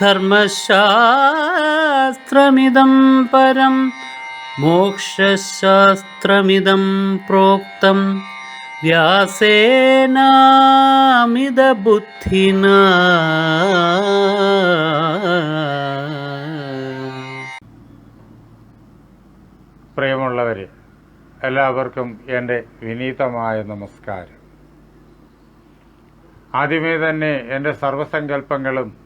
ധർമ്മശാസ്ത്രമിദം പരം മോക്ഷശാസ്ത്രമിതം പ്രോക്തം. വ്യാസേനാമിതബുദ്ധിന. പ്രിയമുള്ളവരെ എല്ലാവർക്കും എന്റെ വിനീതമായ നമസ്കാരം. ആദ്യമേ തന്നെ എന്റെ സർവസങ്കല്പങ്ങളും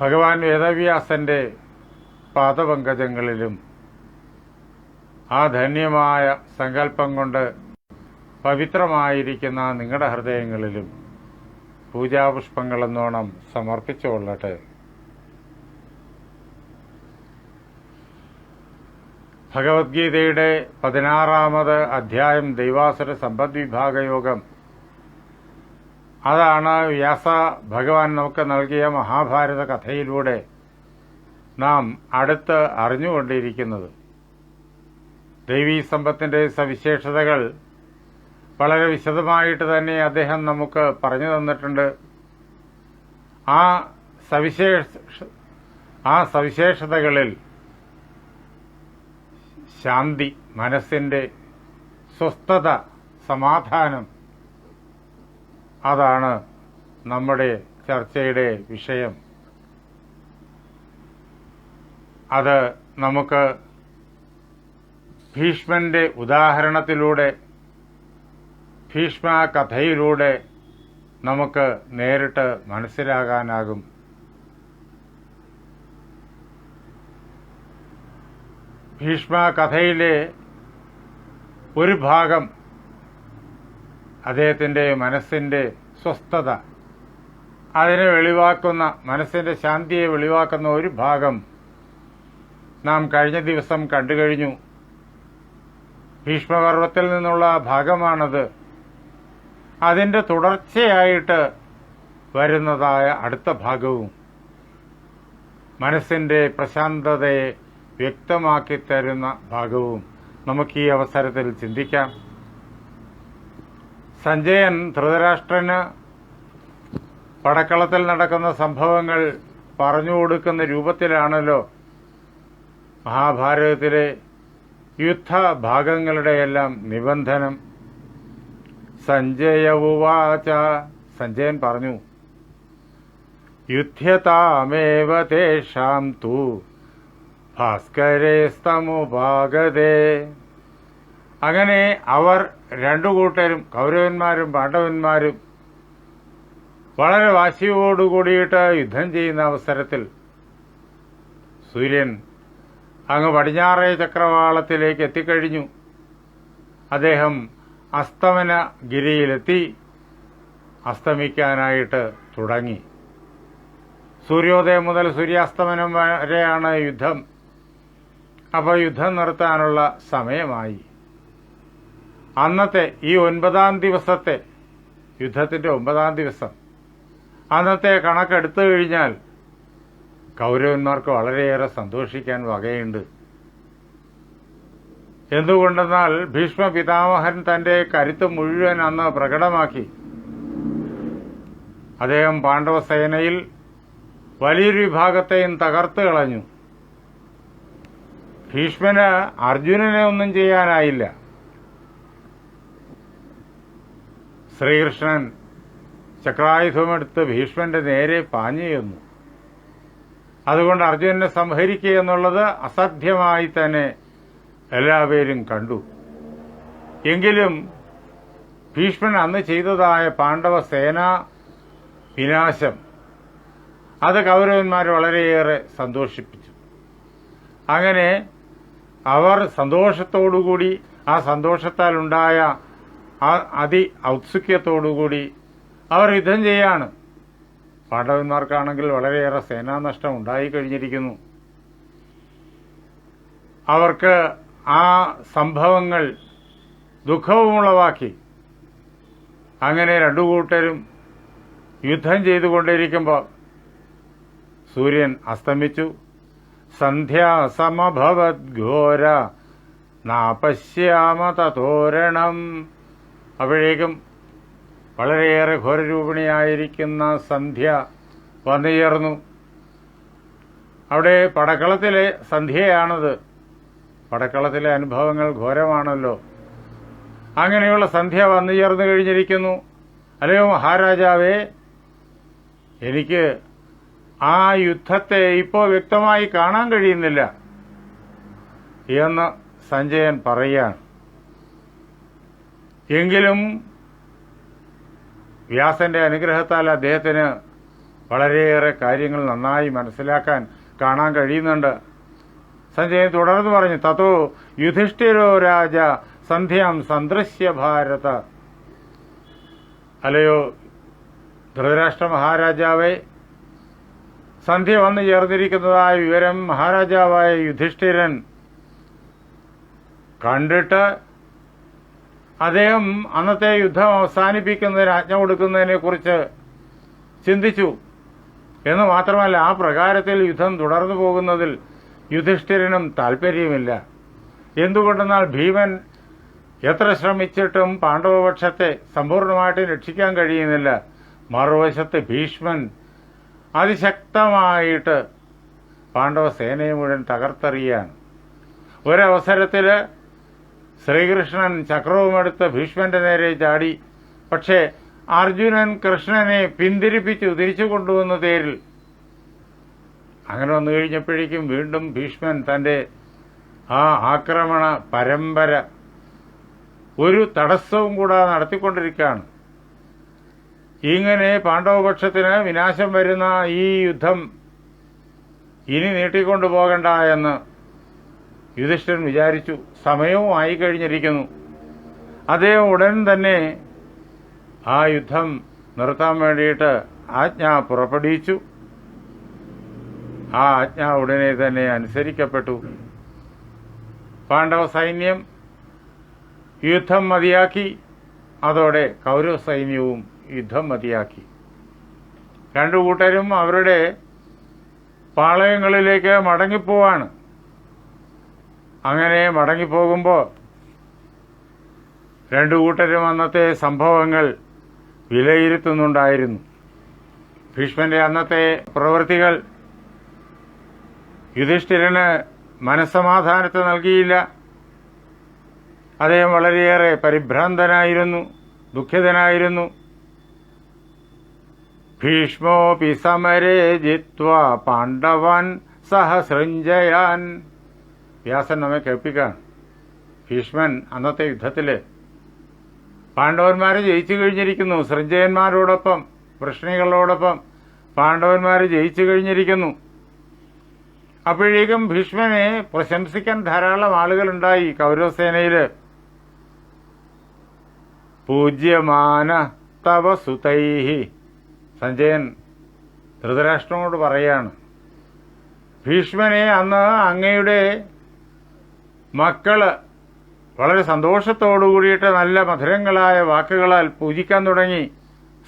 ഭഗവാൻ വേദവ്യാസന്റെ പാദപങ്കജങ്ങളിലും ആ ധന്യമായ സങ്കല്പം കൊണ്ട് പവിത്രമായിരിക്കുന്ന നിങ്ങളുടെ ഹൃദയങ്ങളിലും പൂജാപുഷ്പങ്ങളെന്നോണം സമർപ്പിച്ചുകൊള്ളട്ടെ. ഭഗവത്ഗീതയുടെ പതിനാറാമത് അധ്യായം ദൈവാസുര സമ്പദ് വിഭാഗ യോഗം അതാണ് വ്യാസ ഭഗവാൻ നമുക്ക് നൽകിയ മഹാഭാരത കഥയിലൂടെ നാം അടുത്ത് അറിഞ്ഞുകൊണ്ടിരിക്കുന്നത്. ദൈവീ സമ്പത്തിന്റെ സവിശേഷതകൾ വളരെ വിശദമായിട്ട് തന്നെ അദ്ദേഹം നമുക്ക് പറഞ്ഞു തന്നിട്ടുണ്ട്. ആ സവിശേഷ ആ സവിശേഷതകളിൽ ശാന്തി മനസ്സിന്റെ സ്വസ്ഥത സമാധാനം അതാണ് നമ്മുടെ ചർച്ചയുടെ വിഷയം. അത് നമുക്ക് ഭീഷ്മന്റെ ഉദാഹരണത്തിലൂടെ ഭീഷ്മ കഥയിലൂടെ നമുക്ക് നേരിട്ട് മനസ്സിലാകാനാകും. ഭീഷ്മ കഥയിലെ ഒരു ഭാഗം അദ്ദേഹത്തിന്റെ മനസ്സിന്റെ സ്വസ്ഥത അതിനെ വെളിവാക്കുന്ന മനസ്സിന്റെ ശാന്തിയെ വെളിവാക്കുന്ന ഒരു ഭാഗം നാം കഴിഞ്ഞ ദിവസം കണ്ടു കഴിഞ്ഞു ഭീഷ്മപർവത്തിൽ നിന്നുള്ള ഭാഗമാണത്. അതിന്റെ തുടർച്ചയായിട്ട് വരുന്നതായ അടുത്ത ഭാഗവും മനസ്സിന്റെ പ്രശാന്തതയെ വ്യക്തമാക്കി തരുന്ന ഭാഗവും നമുക്ക് ഈ അവസരത്തിൽ ചിന്തിക്കാം. സഞ്ജയൻ ധൃതരാഷ്ട്രന് പടക്കളത്തിൽ നടക്കുന്ന സംഭവങ്ങൾ പറഞ്ഞു കൊടുക്കുന്ന രൂപത്തിലാണല്ലോ മഹാഭാരതത്തിലെ യുദ്ധഭാഗങ്ങളുടെയെല്ലാം നിബന്ധനം. സഞ്ജയ ഉവാച സഞ്ജയൻ പറഞ്ഞു യുദ്ധ്യതാമേവ തേഷാം തു അങ്ങനെ അവർ രണ്ടു കൂട്ടരും കൗരവന്മാരും പാണ്ഡവന്മാരും വളരെ വാശിയോടുകൂടിയിട്ട് യുദ്ധം ചെയ്യുന്ന അവസരത്തിൽ സൂര്യൻ അങ്ങ് പടിഞ്ഞാറേ ചക്രവാളത്തിലേക്ക് എത്തിക്കഴിഞ്ഞു. അദ്ദേഹം അസ്തമന ഗിരിയിലെത്തി അസ്തമിക്കാനായിട്ട് തുടങ്ങി. സൂര്യോദയം മുതൽ സൂര്യാസ്തമനം വരെയാണ് യുദ്ധം. അപ്പോൾ യുദ്ധം നിർത്താനുള്ള സമയമായി. അന്നത്തെ ഈ ഒൻപതാം ദിവസത്തെ യുദ്ധത്തിന്റെ ഒമ്പതാം ദിവസം. അന്നത്തെ കണക്കെടുത്തു കഴിഞ്ഞാൽ കൗരവന്മാർക്ക് വളരെയേറെ സന്തോഷിക്കാൻ വകയുണ്ട്. എന്തുകൊണ്ടെന്നാൽ ഭീഷ്മ പിതാമഹൻ തന്റെ കരുത്ത് മുഴുവൻ അന്ന് പ്രകടമാക്കി. അദ്ദേഹം പാണ്ഡവസേനയിൽ വലിയൊരു വിഭാഗത്തെയും തകർത്ത് കളഞ്ഞു. ഭീഷ്മന് അർജുനനെ ഒന്നും ചെയ്യാനായില്ല. ശ്രീകൃഷ്ണൻ ചക്രായുധമെടുത്ത് ഭീഷ്മന്റെ നേരെ പാഞ്ഞു അതുകൊണ്ട് അർജുനനെ സംഹരിക്കുക എന്നുള്ളത് അസാധ്യമായി തന്നെ എല്ലാവരും കണ്ടു. എങ്കിലും ഭീഷ്മൻ അന്ന് ചെയ്തതായ പാണ്ഡവ സേനാ വിനാശം അത് കൗരവന്മാർ വളരെയേറെ സന്തോഷിപ്പിച്ചു. അങ്ങനെ അവർ സന്തോഷത്തോടുകൂടി ആ സന്തോഷത്താലുണ്ടായ അതി ഔത്സുക്യത്തോടുകൂടി അവർ യുദ്ധം ചെയ്യാണ്. പാണ്ഡവന്മാർക്കാണെങ്കിൽ വളരെയേറെ സേനാനഷ്ടം ഉണ്ടായിക്കഴിഞ്ഞിരിക്കുന്നു. അവർക്ക് ആ സംഭവങ്ങൾ ദുഃഖവുമുളവാക്കി അങ്ങനെ രണ്ടു കൂട്ടരും യുദ്ധം ചെയ്തുകൊണ്ടിരിക്കുമ്പോൾ സൂര്യൻ അസ്തമിച്ചു. സന്ധ്യാസമഭവദ്ഘോര നാപശ്യാമ തതോരണം. അപ്പോഴേക്കും വളരെയേറെ ഘോരരൂപിണിയായിരിക്കുന്ന സന്ധ്യ വന്നുചേർന്നു. അവിടെ പടക്കളത്തിലെ സന്ധ്യയാണത്. പടക്കളത്തിലെ അനുഭവങ്ങൾ ഘോരമാണല്ലോ. അങ്ങനെയുള്ള സന്ധ്യ വന്നു കഴിഞ്ഞിരിക്കുന്നു. അല്ലയോ മഹാരാജാവേ എനിക്ക് ആ യുദ്ധത്തെ ഇപ്പോൾ വ്യക്തമായി കാണാൻ കഴിയുന്നില്ല എന്ന് സഞ്ജയൻ പറയുകയാണ്. എങ്കിലും വ്യാസന്റെ അനുഗ്രഹത്താൽ അദ്ദേഹത്തിന് വളരെയേറെ കാര്യങ്ങൾ നന്നായി മനസ്സിലാക്കാൻ കാണാൻ കഴിയുന്നുണ്ട്. സഞ്ജയൻ തുടർന്ന് പറഞ്ഞു തത്തോ യുധിഷ്ഠിരോ രാജ സന്ധ്യാം സന്ദൃശ്യ ഭാരത. അല്ലയോ ധൃതരാഷ്ട്ര മഹാരാജാവെ സന്ധ്യ വന്നു ചേർന്നിരിക്കുന്നതായ വിവരം മഹാരാജാവായ യുധിഷ്ഠിരൻ കണ്ടിട്ട് അദ്ദേഹം അന്നത്തെ യുദ്ധം അവസാനിപ്പിക്കുന്നതിന് ആജ്ഞ കൊടുക്കുന്നതിനെ കുറിച്ച് ചിന്തിച്ചു. എന്ന് മാത്രമല്ല ആ പ്രകാരത്തിൽ യുദ്ധം തുടർന്നു പോകുന്നതിൽ യുധിഷ്ഠിരനും താല്പര്യമില്ല എന്തുകൊണ്ടെന്നാൽ ഭീമൻ എത്ര ശ്രമിച്ചിട്ടും പാണ്ഡവപക്ഷത്തെ സമ്പൂർണമായിട്ടും രക്ഷിക്കാൻ കഴിയുന്നില്ല. മറുവശത്ത് ഭീഷ്മൻ അതിശക്തമായിട്ട് പാണ്ഡവ സേനയെ മുഴുവൻ തകർത്തെറിയാണ്. ഒരവസരത്തിൽ ശ്രീകൃഷ്ണൻ ചക്രവുമെടുത്ത് ഭീഷ്മന്റെ നേരെ ചാടി. പക്ഷേ അർജുനൻ കൃഷ്ണനെ പിന്തിരിപ്പിച്ചു തിരിച്ചു കൊണ്ടുവന്ന തേരിൽ. അങ്ങനെ വന്നു കഴിഞ്ഞപ്പോഴേക്കും വീണ്ടും ഭീഷ്മൻ തന്റെ ആ ആക്രമണ പരമ്പര ഒരു തടസ്സവും കൂടാതെ നടത്തിക്കൊണ്ടിരിക്കുകയാണ്. ഇങ്ങനെ പാണ്ഡവപക്ഷത്തിന് വിനാശം വരുന്ന ഈ യുദ്ധം ഇനി നീട്ടിക്കൊണ്ടു പോകണ്ട എന്ന് യുധിഷ്ഠിരൻ വിചാരിച്ചു സമയവും ആയി കഴിഞ്ഞിരിക്കുന്നു അദ്ദേഹം ഉടൻ തന്നെ ആ യുദ്ധം നിർത്താൻ വേണ്ടിയിട്ട് ആജ്ഞ പുറപ്പെടുവിച്ചു. ആ ആജ്ഞ ഉടനെ തന്നെ അനുസരിക്കപ്പെട്ടു. പാണ്ഡവ സൈന്യം യുദ്ധം മതിയാക്കി. അതോടെ കൗരവ സൈന്യവും യുദ്ധം മതിയാക്കി. രണ്ടു കൂട്ടരും അവരുടെ പാളയങ്ങളിലേക്ക് മടങ്ങിപ്പോവാണ്. അങ്ങനെ മടങ്ങിപ്പോകുമ്പോൾ രണ്ടു കൂട്ടരും അന്നത്തെ സംഭവങ്ങൾ വിലയിരുത്തുന്നുണ്ടായിരുന്നു. ഭീഷ്മന്റെ അന്നത്തെ പ്രവൃത്തികൾ യുധിഷ്ഠിരന് മനസ്സമാധാനത്തെ നൽകിയില്ല. അദ്ദേഹം വളരെയേറെ പരിഭ്രാന്തനായിരുന്നു ദുഃഖിതനായിരുന്നു. ഭീഷ്മോപി സമരേ ജിത്വ പാണ്ഡവാൻ സഹസൃഞ്ജയാൻ. വ്യാസൻ നമ്മെ ഭീഷ്മൻ അന്നത്തെ യുദ്ധത്തിൽ പാണ്ഡവന്മാരെ ജയിച്ചു കഴിഞ്ഞിരിക്കുന്നു. സൃഞ്ജയന്മാരോടൊപ്പം വൃഷ്ണികളോടൊപ്പം പാണ്ഡവന്മാർ ജയിച്ചു കഴിഞ്ഞിരിക്കുന്നു. അപ്പോഴേക്കും ഭീഷ്മനെ പ്രശംസിക്കാൻ ധാരാളം ആളുകളുണ്ടായി കൗരവസേനയിൽ. പൂജ്യമാന തവ സുതൈഹി. സഞ്ജയൻ ധൃതരാഷ്ട്രനോട് പറയാണ്. ഭീഷ്മനെ അന്ന് അങ്ങയുടെ മക്കൾ വളരെ സന്തോഷത്തോടു കൂടിയിട്ട് നല്ല മധുരങ്ങളായ വാക്കുകളാൽ പൂജിക്കാൻ തുടങ്ങി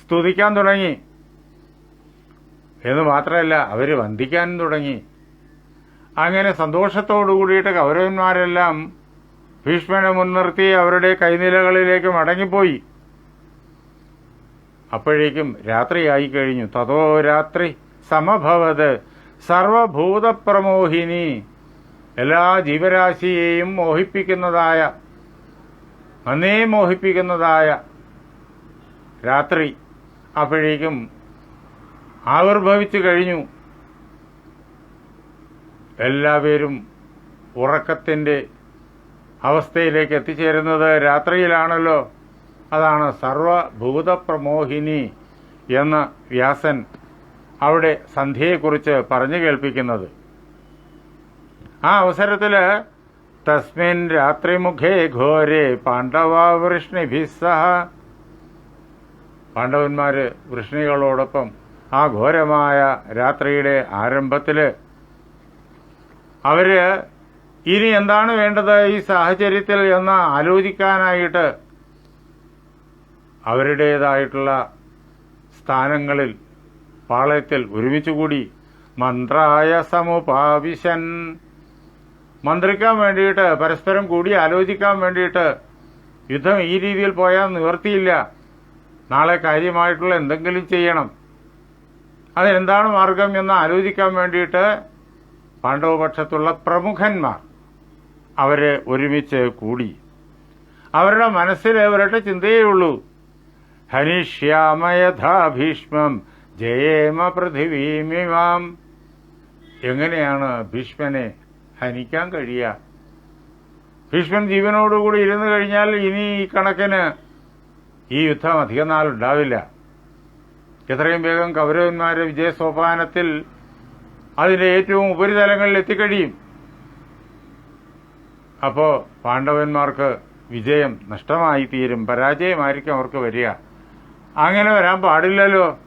സ്തുതിക്കാൻ തുടങ്ങി. എന്ന് മാത്രമല്ല അവർ വന്ദിക്കാനും തുടങ്ങി. അങ്ങനെ സന്തോഷത്തോടു കൂടിയിട്ട് കൗരവന്മാരെല്ലാം ഭീഷ്മനെ മുൻനിർത്തി അവരുടെ കൈനിലകളിലേക്ക് മടങ്ങിപ്പോയി. അപ്പോഴേക്കും രാത്രിയായി കഴിഞ്ഞു. തതോ രാത്രി. സമഭവത്. സർവഭൂതപ്രമോഹിനി. എല്ലാ ജീവരാശിയെയും മോഹിപ്പിക്കുന്നതായ നന്നേ മോഹിപ്പിക്കുന്നതായ രാത്രി അപ്പോഴേക്കും ആവിർഭവിച്ചു കഴിഞ്ഞു. എല്ലാവരും ഉറക്കത്തിന്റെ അവസ്ഥയിലേക്ക് എത്തിച്ചേരുന്നത് രാത്രിയിലാണല്ലോ. അതാണ് സർവഭൂതപ്രമോഹിനി എന്ന് വ്യാസൻ അവിടെ സന്ധ്യയെക്കുറിച്ച് പറഞ്ഞു കേൾപ്പിക്കുന്നത്. ആ അവസരത്തിൽ തസ്മിൻ രാത്രിമുഖേ ഘോരെ പാണ്ഡവവൃഷ്ണിഭിസ്സഹ പാണ്ഡവന്മാർ വൃഷ്ണികളോടൊപ്പം ആ ഘോരമായ രാത്രിയുടെ ആരംഭത്തിൽ അവർ ഇനി എന്താണ് വേണ്ടത് ഈ സാഹചര്യത്തിൽ എന്ന് ആലോചിക്കാനായിട്ട് അവരുടേതായിട്ടുള്ള സ്ഥാനങ്ങളിൽ പാളയത്തിൽ ഒരുമിച്ചുകൂടി മന്ത്രായ സമുപാവിശൻ മന്ത്രിക്കാൻ വേണ്ടിയിട്ട് പരസ്പരം കൂടി ആലോചിക്കാൻ വേണ്ടിയിട്ട് യുദ്ധം ഈ രീതിയിൽ പോയാൽ നിവർത്തിയില്ല. നാളെ കാര്യമായിട്ടുള്ള എന്തെങ്കിലും ചെയ്യണം. അതിനെന്താണ് മാർഗം എന്ന് ആലോചിക്കാൻ വേണ്ടിയിട്ട് പാണ്ഡവപക്ഷത്തുള്ള പ്രമുഖന്മാർ അവരെ ഒരുമിച്ച് കൂടി. അവരുടെ മനസ്സിൽ അവരുടെ ചിന്തയേ ഉള്ളൂ. ഹനിഷ്യാമയഥാ ഭീഷ്മം ജയേമ പൃഥിവീമിമാം. എങ്ങനെയാണ് ഭീഷ്മനെ ഹനിക്കാൻ കഴിയുക ഭീഷ്മൻ ജീവനോടുകൂടി ഇരുന്നു കഴിഞ്ഞാൽ ഇനി ഈ കണക്കിന് ഈ യുദ്ധം അധികം നാളുണ്ടാവില്ല. എത്രയും വേഗം കൗരവന്മാരെ വിജയസോപാനത്തിൽ അതിന്റെ ഏറ്റവും ഉപരിതലങ്ങളിൽ എത്തിക്കഴിയും. അപ്പോ പാണ്ഡവന്മാർക്ക് വിജയം നഷ്ടമായി തീരും പരാജയമായിരിക്കും അവർക്ക് വരിക. അങ്ങനെ വരാൻ പാടില്ലല്ലോ.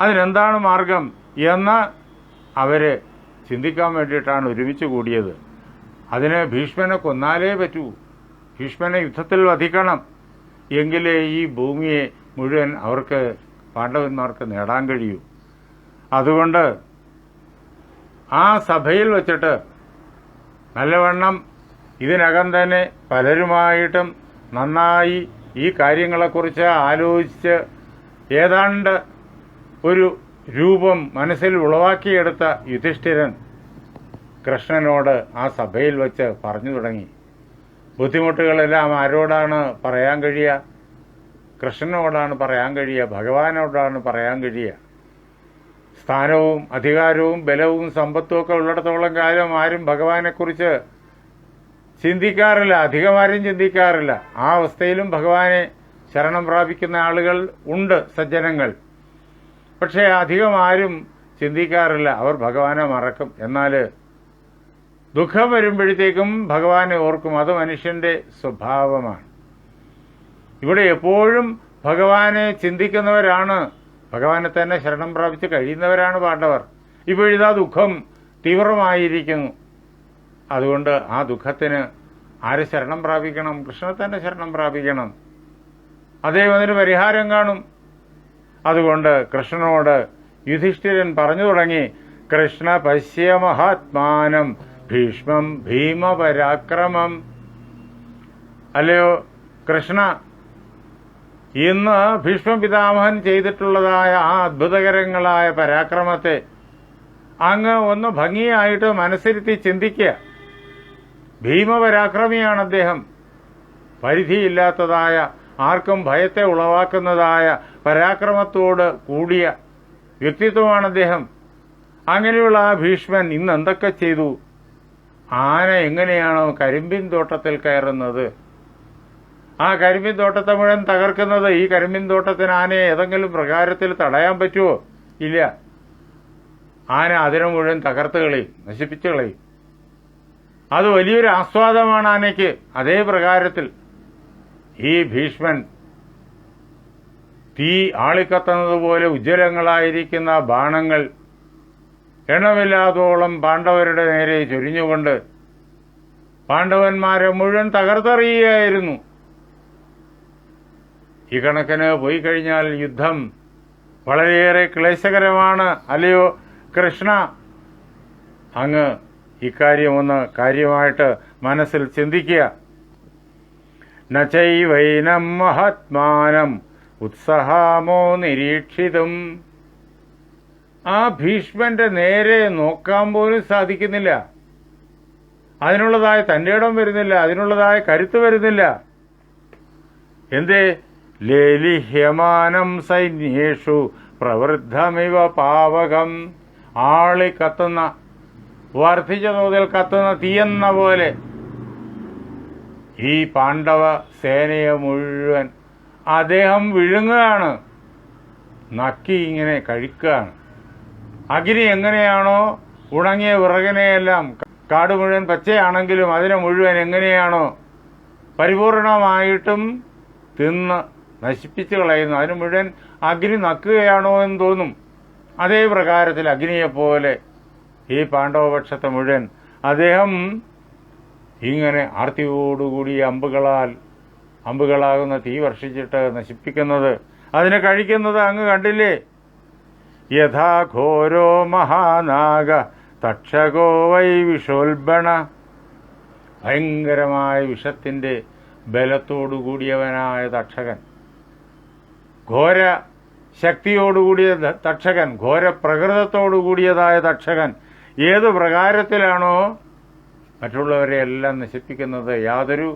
അതിനെന്താണ് മാർഗം എന്ന് അവർ ചിന്തിക്കാൻ വേണ്ടിയിട്ടാണ് ഒരുമിച്ച് കൂടിയത്. അതിന് ഭീഷ്മനെ കൊന്നാലേ പറ്റൂ. ഭീഷ്മനെ യുദ്ധത്തിൽ വധിക്കണം. എങ്കിലേ ഈ ഭൂമിയെ മുഴുവൻ അവർക്ക് പാണ്ഡവന്മാർക്ക് നേടാൻ കഴിയൂ. അതുകൊണ്ട് ആ സഭയിൽ വച്ചിട്ട് നല്ലവണ്ണം ഇതിനകം തന്നെ പലരുമായിട്ടും നന്നായി ഈ കാര്യങ്ങളെക്കുറിച്ച് ആലോചിച്ച് ഏതാണ്ട് ഒരു രൂപം മനസ്സിൽ ഉളവാക്കിയെടുത്ത യുധിഷ്ഠിരൻ കൃഷ്ണനോട് ആ സഭയിൽ വച്ച് പറഞ്ഞു തുടങ്ങി. ബുദ്ധിമുട്ടുകളെല്ലാം ആരോടാണ് പറയാൻ കഴിയുക കൃഷ്ണനോടാണ് പറയാൻ കഴിയുക ഭഗവാനോടാണ് പറയാൻ കഴിയുക സ്ഥാനവും അധികാരവും ബലവും സമ്പത്തും ഒക്കെ ഉള്ളിടത്തോളം കാലം ആരും ഭഗവാനെക്കുറിച്ച് ചിന്തിക്കാറില്ല. അധികമാരും ചിന്തിക്കാറില്ല. ആ അവസ്ഥയിലും ഭഗവാനെ ശരണം പ്രാപിക്കുന്ന ആളുകൾ ഉണ്ട് സജ്ജനങ്ങൾ. പക്ഷേ അധികം ആരും ചിന്തിക്കാറില്ല. അവർ ഭഗവാനെ മറക്കും. എന്നാൽ ദുഃഖം വരുമ്പോഴത്തേക്കും ഭഗവാനെ ഓർക്കും. അത് മനുഷ്യന്റെ സ്വഭാവമാണ്. ഇവിടെ എപ്പോഴും ഭഗവാനെ ചിന്തിക്കുന്നവരാണ്. ഭഗവാനെ തന്നെ ശരണം പ്രാപിച്ച് കഴിയുന്നവരാണ് പാണ്ഡവർ. ഇപ്പോഴിതാ ദുഃഖം തീവ്രമായിരിക്കുന്നു. അതുകൊണ്ട് ആ ദുഃഖത്തിന് ആര് ശരണം പ്രാപിക്കണം? കൃഷ്ണനെ തന്നെ ശരണം പ്രാപിക്കണം. അദ്ദേഹം അതിന് പരിഹാരം കാണും. അതുകൊണ്ട് കൃഷ്ണനോട് യുധിഷ്ഠിരൻ പറഞ്ഞു തുടങ്ങി കൃഷ്ണ പശ്യ മഹാത്മാനം ഭീഷ്മം ഭീമപരാക്രമം. അല്ലയോ കൃഷ്ണ ഇന്ന് ഭീഷ്മ പിതാമഹൻ ചെയ്തിട്ടുള്ളതായ ആ അത്ഭുതകരങ്ങളായ പരാക്രമത്തെ അങ്ങ് ഒന്ന് ഭംഗിയായിട്ട് മനസ്സിരുത്തി ചിന്തിക്കുക. ഭീമപരാക്രമിയാണ് അദ്ദേഹം. പരിധിയില്ലാത്തതായ ആർക്കും ഭയത്തെ ഉളവാക്കുന്നതായ പരാക്രമത്തോട് കൂടിയ വ്യക്തിത്വമാണ് അദ്ദേഹം. അങ്ങനെയുള്ള ആ ഭീഷ്മൻ ഇന്ന് എന്തൊക്കെ ചെയ്തു? ആന എങ്ങനെയാണോ കരിമ്പിൻ തോട്ടത്തിൽ കയറുന്നത്? ആ കരിമ്പിൻ തോട്ടത്തെ മുഴുവൻ തകർക്കുന്നത് ഈ കരിമ്പിൻ തോട്ടത്തിന് ആനയെ ഏതെങ്കിലും പ്രകാരത്തിൽ തടയാൻ പറ്റുമോ ഇല്ല. ആന അതിനെ മുഴുവൻ തകർത്ത് കളയും നശിപ്പിച്ചു കളയും. അത് വലിയൊരു ആസ്വാദമാണ് ആനയ്ക്ക്. അതേ പ്രകാരത്തിൽ ഈ ഭീഷ്മൻ തീ ആളിക്കത്തുന്നത് പോലെ ഉജ്ജ്വലങ്ങളായിരിക്കുന്ന ബാണങ്ങൾ എണ്ണമില്ലാത്തോളം പാണ്ഡവരുടെ നേരെ ചൊരിഞ്ഞുകൊണ്ട് പാണ്ഡവന്മാരെ മുഴുവൻ തകർത്തെറിയുകയായിരുന്നു. ഈ കണക്കിന് പോയി കഴിഞ്ഞാൽ യുദ്ധം വളരെയേറെ ക്ലേശകരമാണ് അല്ലയോ കൃഷ്ണ? അങ്ങ് ഇക്കാര്യം ഒന്ന് കാര്യമായിട്ട് മനസ്സിൽ ചിന്തിക്കുക. നൈവൈനം മഹാത്മാനം ഉത്സഹാമോ നിരീക്ഷിതും. ആ ഭീഷ്മന്റെ നേരെ നോക്കാൻ പോലും സാധിക്കുന്നില്ല. അതിനുള്ളതായ തന്റെ ഇടം വരുന്നില്ല അതിനുള്ളതായ കരുത്ത് വരുന്നില്ല. എന്തേ? ലേലിഹ്യമാനം സൈന്യേഷു പ്രവൃദ്ധമിവ പാവകം. ആളി കത്തുന്ന വർദ്ധിച്ച തോതിൽ കത്തുന്ന തീയെന്ന പോലെ. ഈ പാണ്ഡവ സേനയെ മുഴുവൻ അദ്ദേഹം വിഴുങ്ങുകയാണ്. നക്കി ഇങ്ങനെ കഴിക്കുകയാണ്. അഗ്നി എങ്ങനെയാണോ ഉണങ്ങിയ വിറകിനെയെല്ലാം കാട് മുഴുവൻ പച്ചയാണെങ്കിലും അതിനെ മുഴുവൻ എങ്ങനെയാണോ പരിപൂർണമായിട്ടും തിന്ന് നശിപ്പിച്ചു കളയുന്നു. അതിന് മുഴുവൻ അഗ്നി നക്കുകയാണോ എന്ന് തോന്നും. അതേ പ്രകാരത്തിൽ അഗ്നിയെപ്പോലെ ഈ പാണ്ഡവപക്ഷത്തെ മുഴുവൻ അദ്ദേഹം ഇങ്ങനെ ആർത്തിയോടുകൂടി അമ്പുകളാൽ അമ്പുകളാകുന്ന തീ വർഷിച്ചിട്ട് നശിപ്പിക്കുന്നത് അതിനെ കഴിക്കുന്നത് അങ്ങ് കണ്ടില്ലേ? യഥാ ഘോരോ മഹാനാഗ തക്ഷകോ വൈ വിഷോൽബണ. ഭയങ്കരമായ വിഷത്തിന്റെ ബലത്തോടുകൂടിയവനായ തക്ഷകൻ. ഘോര ശക്തിയോടുകൂടിയ തക്ഷകൻ ഘോര പ്രകൃതത്തോടുകൂടിയതായ തക്ഷകൻ ഏത് പ്രകാരത്തിലാണോ മറ്റുള്ളവരെ എല്ലാം നശിപ്പിക്കുന്നത് യാതൊരു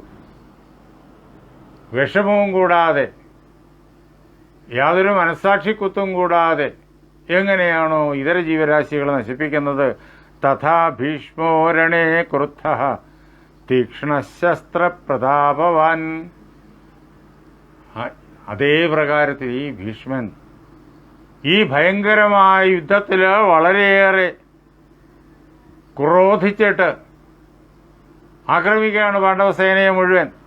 വിഷമവും കൂടാതെ യാതൊരു മനസ്സാക്ഷിക്കുത്തും കൂടാതെ എങ്ങനെയാണോ ഇതര ജീവരാശികളെ നശിപ്പിക്കുന്നത്? തഥാ ഭീഷ്മോരണേ ക്രുദ്ധ. തീക്ഷ്ണശസ്ത്രപ്രതാപവാൻ. അതേ പ്രകാരത്തിൽ ഈ ഭീഷ്മൻ ഈ ഭയങ്കരമായ യുദ്ധത്തിൽ വളരെയേറെ ക്രോധിച്ചിട്ട് ആക്രമിക്കുകയാണ് പാണ്ഡവസേനയെ മുഴുവൻ.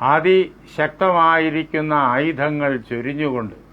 അതിശക്തമായിരിക്കുന്ന ആയുധങ്ങൾ ചൊരിഞ്ഞുകൊണ്ട്